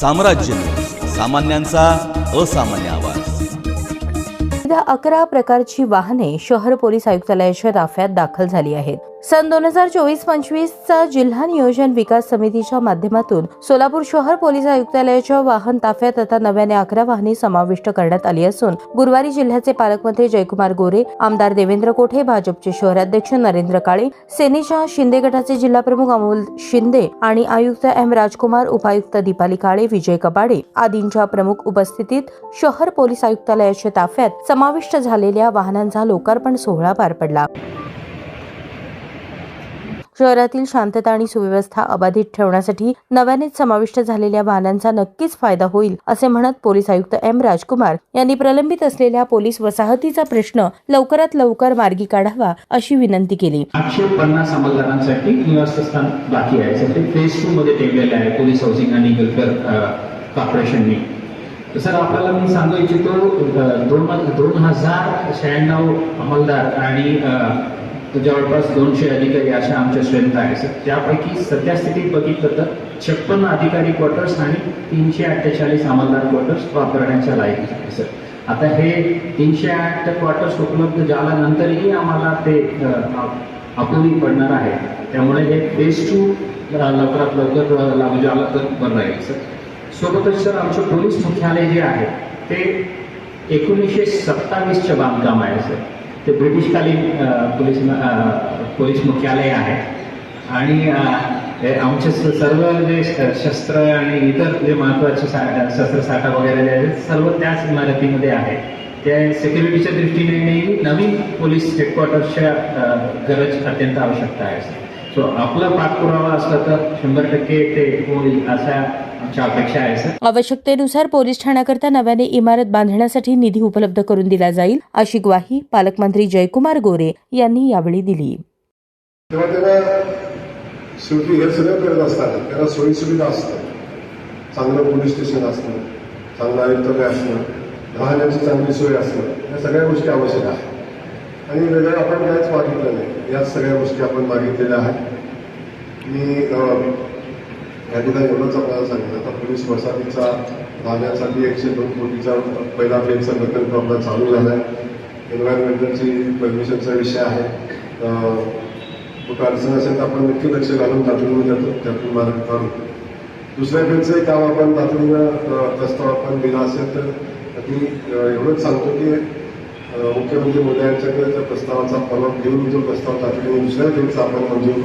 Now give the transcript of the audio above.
साम्राज्य. सामान्यांचा असामान्य आवाज. सध्या अकरा प्रकारची वाहने शहर पोलीस आयुक्तालयाच्या ताफ्यात दाखल झाली आहेत. सन दोन हजार चोवीस पंचवीसचा जिल्हा नियोजन विकास समितीच्या माध्यमातून सोलापूर शहर पोलीस आयुक्तालयाच्या वाहन ताफ्यात आता नव्याने अकरा वाहने समाविष्ट करण्यात आली असून गुरुवारी जिल्ह्याचे पालकमंत्री जयकुमार गोरे आमदार देवेंद्र कोठे भाजपचे शहराध्यक्ष नरेंद्र काळे सेनेच्या शिंदे गटाचे जिल्हाप्रमुख अमोल शिंदे आणि आयुक्त एम राजकुमार उपायुक्त दीपाली काळे विजय कपाडे आदींच्या प्रमुख उपस्थितीत शहर पोलीस आयुक्तालयाच्या ताफ्यात समाविष्ट झालेल्या वाहनांचा लोकार्पण सोहळा पार पडला. शहरातील शांतता आणि सुव्यवस्था अबाधित ठेवण्यासाठी नव्यानेच समाविष्ट झालेल्या वाहनांचा नक्कीच फायदा होईल असे म्हणत पोलीस आयुक्त एम. राजकुमार यांनी प्रलंबित असलेल्या पोलीस वसाहतीचा प्रश्न लवकरात लवकर मार्गी काढावा अशी विनंती केली. आठशे पन्नास अंमलदारांसाठी निवासस्थान बाकी आहे. सर ते फेज टू मध्ये ठेवलेले आहे पोलीस हाऊसिंग आणि वेलफेअर कॉर्पोरेशननी सर आपल्याला मी सांगू इच्छितो दोन दोन हजार शहाण्णव अंमलदार आणि अ, जवळपास दोनशे अधिकारी अशा आमच्या स्ट्रेंथ आहे सर त्यापैकी सध्या स्थितीत बघितलं तर छप्पन्न अधिकारी क्वार्टर्स आणि तीनशे अठ्ठेचाळीस अंमलदार क्वार्टर्स वापरण्याच्या लायक आहे सर. आता हे तीनशे आठ क्वार्टर्स उपलब्ध झाल्यानंतरही आम्हाला ते अपुरी पडणार आहे. त्यामुळे हे फेज टू लवकरात लवकर लागू झालं तर बरं राहील सर. सोबतच सर आमचं पोलीस मुख्यालय जे आहे ते एकोणीसशे सत्तावीसचं बांधकाम आहे सर. ते ब्रिटिशकालीन पोलीस पोलीस मुख्यालय आहे. आणि आमचे सर्व जे श- शस्त्र आणि इतर जे महत्त्वाचे सा- शस्त्रसाठा वगैरे जे आहेत सर्व त्याच इमारतीमध्ये आहे. त्या सिक्युरिटीच्या दृष्टीने नवीन पोलीस हेडक्वार्टर्सच्या गरज अत्यंत आवश्यकता आहे. सर सो आपला पाठपुरावा असला तर शंभर टक्के ते होईल सर आवश्यकतेनुसार पोलीस ठाण्याकरता नव्याने इमारत बांधण्यासाठी निधी उपलब्ध करून दिला जाईल अशी ग्वाही पालकमंत्री जयकुमार गोरे यांनी यावेळी दिली. तेव्हा त्यांना शेवटी हे सगळं करत असताना त्यांना सोयीसुविधा असतं चांगलं पोलीस स्टेशन असणं चांगलं आयुक्तालय असणं राहण्याची चांगली सोय असणं या सगळ्या गोष्टी आवश्यक आहेत. आणि वेगळं आपण काहीच मागितलं नाही या सगळ्या गोष्टी आपण मागितलेल्या आहेत. मी या ठिकाणी एवढंच आपल्याला सांगितलं आता पोलीस वसाहतीचा राहण्यासाठी एकशे दोन कोटीचा पहिला फेजचा प्रकल्प आपला चालू झाला आहे. एन्व्हायरमेंटलची परमिशनचा विषय आहे. कुठं अडचण असेल तर आपण नक्की लक्ष घालून तातडीनं त्यातून त्यातून मार्ग काढू. दुसऱ्या फेजचंही काम आपण तातडीनं प्रस्ताव आपण दिला असेल तर मी एवढंच सांगतो की मुख्यमंत्री मोदी यांच्याकडे त्या प्रस्तावाचा परवा घेऊन जो प्रस्ताव तातडीने दुसऱ्या दिवस आपण मंजूर